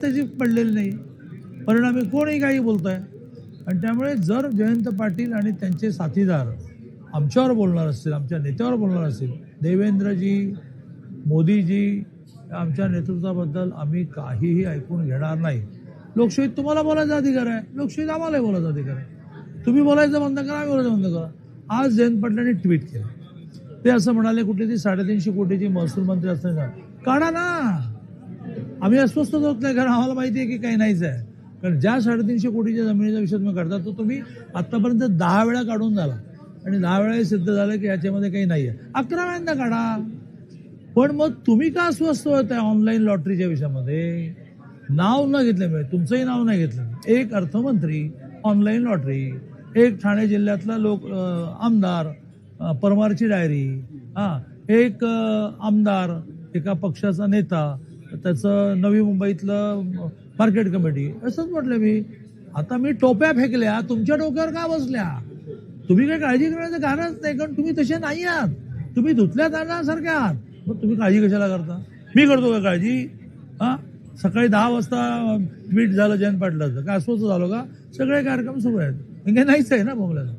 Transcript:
त्याची पडलेली नाही. परिणामी कोणी काही बोलत आहे आणि त्यामुळे जर जयंत पाटील आणि त्यांचे साथीदार आमच्यावर बोलणार असतील आमच्या नेत्यावर बोलणार असतील देवेंद्रजी मोदीजी आमच्या नेतृत्वाबद्दल आम्ही काहीही ऐकून घेणार नाही. लोकशाहीत तुम्हाला बोलायचा अधिकार आहे. लोकशाहीत आम्हालाही बोलायचा अधिकार आहे. तुम्ही बोलायचं बंद करा आम्ही बोलायचं बंद करा. आज जयंत पाटलांनी ट्विट केलं. ते असं म्हणाले कुठली ती साडेतीनशे कोटीची महसूल मंत्री असताना. काढा ना! आम्ही अस्वस्थ होत नाही कारण आम्हाला माहिती आहे की काही नाहीच आहे. कारण ज्या साडेतीनशे कोटीच्या जमिनीचा विषय तुम्ही करता तो तुम्ही आतापर्यंत दहा वेळा काढून झाला. आणि दहा वेळा सिद्ध झालं की याच्यामध्ये काही नाही आहे. अकरा वेळांदा काढा. पण मग तुम्ही का अस्वस्थ होत आहे ऑनलाईन लॉटरीच्या विषयामध्ये? नाव न घेतल्यामुळे तुमचंही नाव नाही घेतलं एक अर्थमंत्री ऑनलाईन लॉटरी. एक ठाणे जिल्ह्यातला लोक आमदार परमारची डायरी. हा एक आमदार एका पक्षाचा नेता. त्याचं नवी मुंबईतलं मार्केट कमिटी असंच म्हटलं मी. आता मी टोप्या फेकल्या तुमच्या डोक्यावर का बसल्या? तुम्ही काही काळजी करण्याचं कारणच नाही कारण तुम्ही तसे नाही आहात. तुम्ही धुतल्या जाण्यासारख्या आहात. मग तुम्ही काळजी कशाला करता? मी करतो का काळजी? हा? सकाळी दहा वाजता मीट झालं जयंत पाटलाचं. काय अस्वस्थ झालो का? सगळे कार्यक्रम सुरू आहेत. हे काही नाहीच आहे ना बोमल्याचं